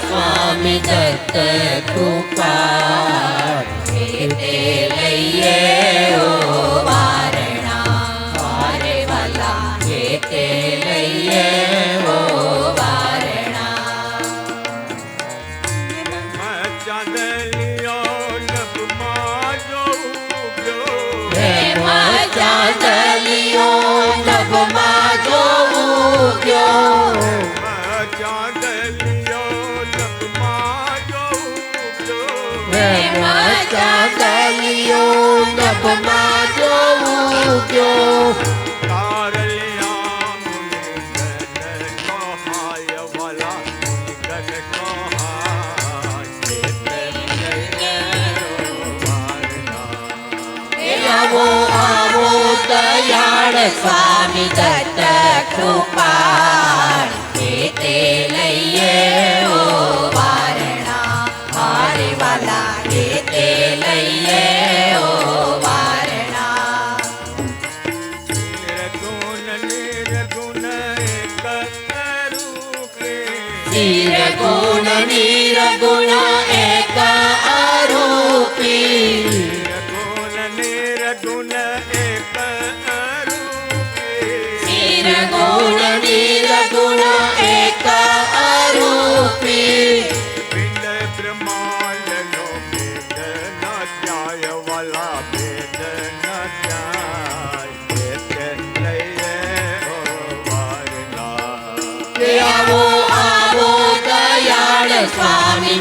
சுவாமி தத்த கூப்பா தேலையோ வாரணா. வாரே வலா தேலை ચાંદાલીઓ નભમાં જોવું ગયો આવો આવો દયાળ સ્વામી દત્ત કૃપા ಗುಣ ನೀರ ಗುಣ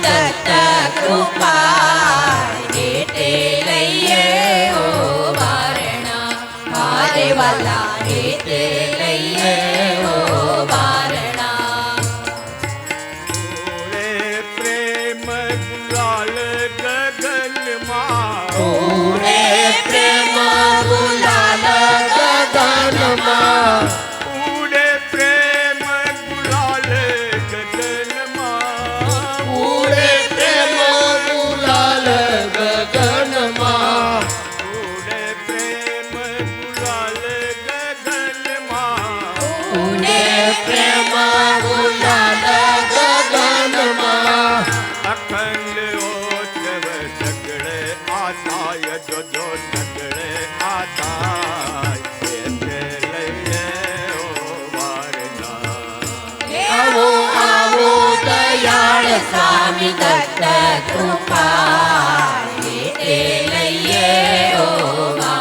たくたく સ્વામી દત્ત કૃપા લઈએ ઓ મા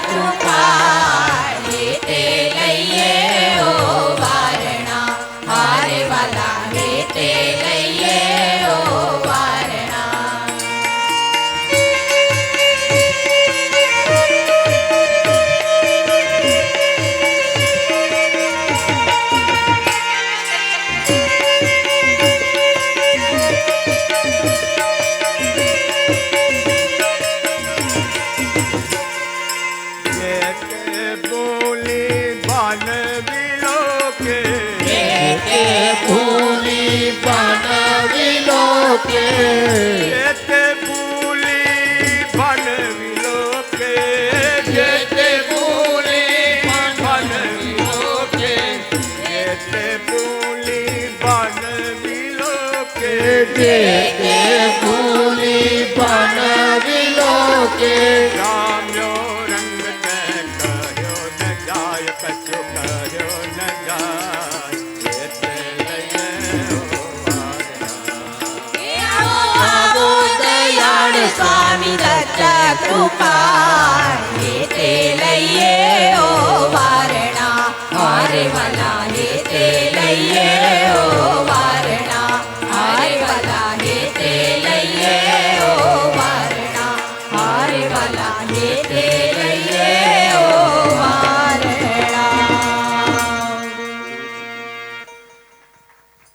માનવીનો કે તે ભૂલી માનવીનો કે તે ભૂલી માનવીનો કે તે ભૂલી માનવીનો કે તે ભૂલી માનવીનો કે તે ભૂલી માનવીનો કે కృపాతే లయ్యే ఓ వారణా వారే వలా హేతే లయ్యే